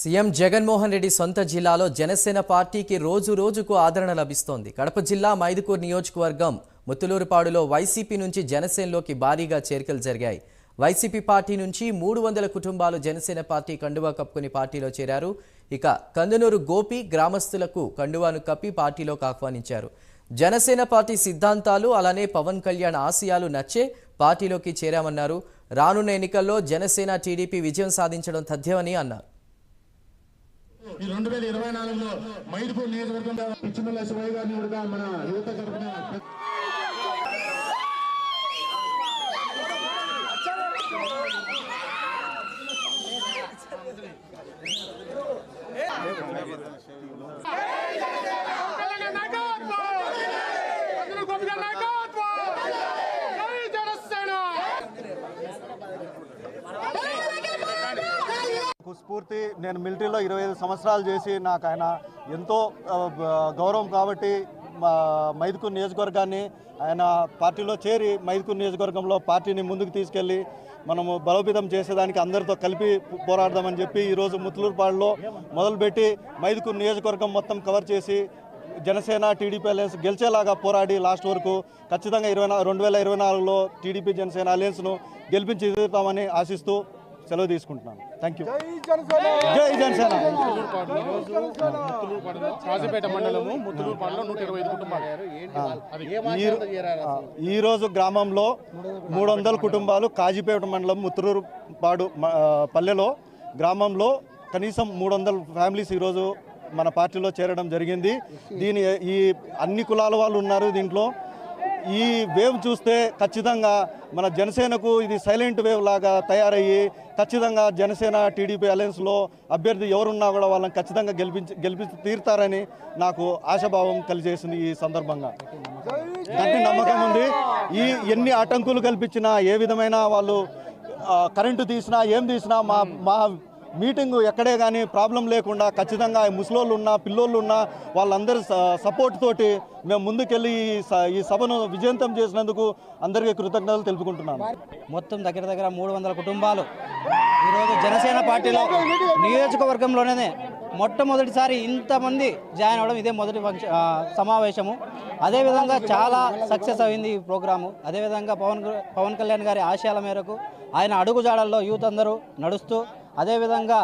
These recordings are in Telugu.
సీఎం జగన్మోహన్ రెడ్డి సొంత జిల్లాలో జనసేన పార్టీకి రోజు రోజుకు ఆదరణ లభిస్తోంది. కడప జిల్లా మైదుకూరు నియోజకవర్గం ముత్తులూరుపాడులో వైసీపీ నుంచి జనసేనలోకి భారీగా చేరికలు జరిగాయి. వైసీపీ పార్టీ నుంచి మూడు వందల కుటుంబాలు జనసేన పార్టీ కండువా కప్పుకుని పార్టీలో చేరారు. ఇక కందునూరు గోపి గ్రామస్తులకు కండువాను కప్పి పార్టీలోకి ఆహ్వానించారు. జనసేన పార్టీ సిద్ధాంతాలు అలానే పవన్ కళ్యాణ్ ఆశయాలు నచ్చే పార్టీలోకి చేరామన్నారు. రానున్న ఎన్నికల్లో జనసేన టీడీపీ విజయం సాధించడం తథ్యమని అన్నారు. ఈ రెండు వేల ఇరవై నాలుగులో మైదుపూర్ నియోజకవర్గం పిచ్చిమల్ల శివయ్య గారిని కూడా మన యువత తరపున స్ఫూర్తి. నేను మిలిటరీలో ఇరవై ఐదు సంవత్సరాలు చేసి నాకు ఆయన ఎంతో గౌరవం కాబట్టి మా మైదుకూరు నియోజకవర్గాన్ని ఆయన పార్టీలో చేరి మైదుకూరు నియోజకవర్గంలో పార్టీని ముందుకు తీసుకెళ్ళి మనము బలోపేతం చేసేదానికి అందరితో కలిపి పోరాడదామని చెప్పి ఈరోజు ముత్తులూరుపాడులో మొదలుపెట్టి మైదుకూరు నియోజకవర్గం మొత్తం కవర్ చేసి జనసేన టీడీపీ అలయన్స్ గెలిచేలాగా పోరాడి లాస్ట్ వరకు ఖచ్చితంగా ఇరవై రెండు వేల ఇరవై నాలుగులో టీడీపీ జనసేన అలయన్స్ను గెలిపించి తీరుతామని ఆశిస్తూ సెలవు తీసుకుంటున్నాను. థ్యాంక్ యూ జై జనసేన. కాజీపేట మండలము ముత్తులూరుపాడులో నూట ఇరవై ఐదు కుటుంబాలు. అది ఈ- రోజు గ్రామంలో మూడు వందల కుటుంబాలు కాజీపేట మండలం ముత్తురూరు పాడు మ- ఆ, పల్లెలో గ్రామంలో కనీసం మూడు వందల ఫ్యామిలీస్ ఈరోజు మన పార్టీలో చేరడం జరిగింది. దీని ఈ అన్ని కులాల వాళ్ళు ఉన్నారు దీంట్లో. ఈ వేవ్ చూస్తే ఖచ్చితంగా మన జనసేనకు ఇది సైలెంట్ వేవ్ లాగా తయారయ్యి ఖచ్చితంగా జనసేన టీడీపీ అలయన్స్లో అభ్యర్థి ఎవరున్నా కూడా వాళ్ళని ఖచ్చితంగా గెలిపించి గెలిపించి తీరుతారని నాకు ఆశాభావం కలిగేసింది ఈ సందర్భంగా. గట్టి నమ్మకం ఉంది. ఈ ఎన్ని ఆటంకులు కల్పించినా ఏ విధమైన వాళ్ళు కరెంటు తీసినా ఏం తీసినా మా మా మీటింగ్ ఎక్కడే కానీ ప్రాబ్లం లేకుండా ఖచ్చితంగా ముసలోళ్ళు ఉన్నా పిల్లోళ్ళు ఉన్నా వాళ్ళందరి సపోర్ట్ తోటి మేము ముందుకెళ్ళి ఈ స- ఈ సభను విజయంతం చేసినందుకు అందరికీ కృతజ్ఞతలు తెలుపుకుంటున్నాను. మొత్తం దగ్గర దగ్గర మూడు వందల కుటుంబాలు ఈరోజు జనసేన పార్టీలో నియోజకవర్గంలోనే మొట్టమొదటిసారి ఇంతమంది జాయిన్ అవ్వడం ఇదే మొదటి ఫంక్షన్ సమావేశము. అదేవిధంగా చాలా సక్సెస్ అయింది ఈ ప్రోగ్రాము. అదేవిధంగా పవన్ పవన్ కళ్యాణ్ గారి ఆశయాల మేరకు ఆయన అడుగుజాడల్లో యూత్ అందరూ నడుస్తూ అదేవిధంగా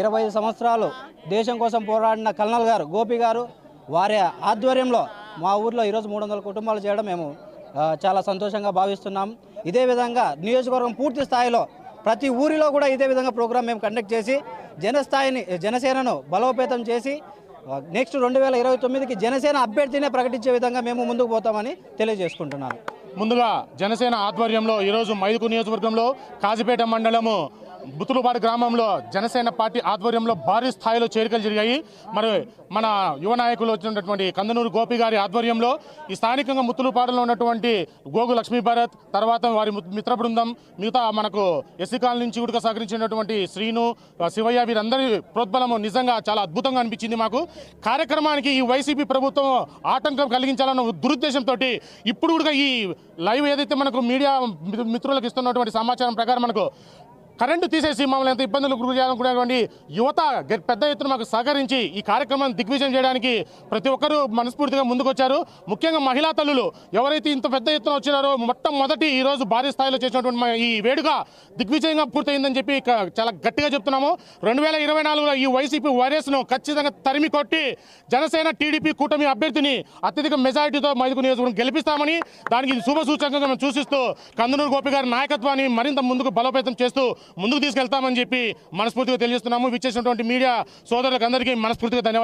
ఇరవై ఐదు సంవత్సరాలు దేశం కోసం పోరాడిన కల్నల్ గారు గోపి గారు వారి ఆధ్వర్యంలో మా ఊర్లో ఈరోజు మూడు వందల కుటుంబాలు చేయడం మేము చాలా సంతోషంగా భావిస్తున్నాం. ఇదే విధంగా నియోజకవర్గం పూర్తి స్థాయిలో ప్రతి ఊరిలో కూడా ఇదే విధంగా ప్రోగ్రాం మేము కండక్ట్ చేసి జనస్థాయిని జనసేనను బలోపేతం చేసి నెక్స్ట్ రెండు వేల ఇరవై తొమ్మిదికి జనసేన అభ్యర్థినే ప్రకటించే విధంగా మేము ముందుకు పోతామని తెలియజేసుకుంటున్నాను. ముందుగా జనసేన ఆధ్వర్యంలో ఈరోజు మైదుకు నియోజకవర్గంలో కాజీపేట మండలము బుతులుపాడు గ్రామంలో జనసేన పార్టీ ఆధ్వర్యంలో భారీ స్థాయిలో చేరికలు జరిగాయి. మరి మన యువ నాయకులు వచ్చినటువంటి కందనూరు గోపి గారి ఆధ్వర్యంలో ఈ స్థానికంగా ముత్తులుపాడులో ఉన్నటువంటి గోగు లక్ష్మీ భారత్ తర్వాత వారి మిత్ర బృందం మిగతా మనకు ఎస్సీ కాలనీ నుంచి కూడా సహకరించినటువంటి శ్రీను శివయ్య వీరందరి ప్రోద్బలము నిజంగా చాలా అద్భుతంగా అనిపించింది మాకు. కార్యక్రమానికి ఈ వైసీపీ ప్రభుత్వం ఆటంకం కలిగించాలన్న దురుద్దేశంతో ఇప్పుడు కూడా ఈ లైవ్ ఏదైతే మనకు మీడియా మిత్రులకు ఇస్తున్నటువంటి సమాచారం ప్రకారం మనకు కరెంటు తీసేసి మమ్మల్ని ఎంత ఇబ్బందులు గురి చేయాలనుకునేటువంటి యువత గ- పెద్ద ఎత్తున మాకు సహకరించి ఈ కార్యక్రమాన్ని దిగ్విజయం చేయడానికి ప్రతి ఒక్కరూ మనస్ఫూర్తిగా ముందుకొచ్చారు. ముఖ్యంగా మహిళా తల్లులు ఎవరైతే ఇంత పెద్ద ఎత్తున వచ్చినారో మొట్టమొదటి ఈ రోజు భారీ స్థాయిలో చేసినటువంటి ఈ వేడుక దిగ్విజయంగా పూర్తయిందని చెప్పి చాలా గట్టిగా చెప్తున్నాము. రెండు వేల ఇరవై నాలుగులో ఈ వైసీపీ వైరస్ను ఖచ్చితంగా తరిమి కొట్టి జనసేన టీడీపీ కూటమి అభ్యర్థిని అత్యధిక మెజారిటీతో మైదుకు నియోజకవర్గం గెలిపిస్తామని దానికి ఇది శుభ సూచకంగా మేము సూచిస్తూ కందునూరు గోపి గారి నాయకత్వాన్ని మరింత ముందుకు బలోపేతం చేస్తూ ముందుకు తీసుకెళ్తామని చెప్పి మనస్ఫూర్తిగా తెలియజేస్తున్నాము. విచ్చేసినటువంటి మీడియా సోదరులకు అందరికీ మనస్ఫూర్తిగా ధన్యవాదాలు.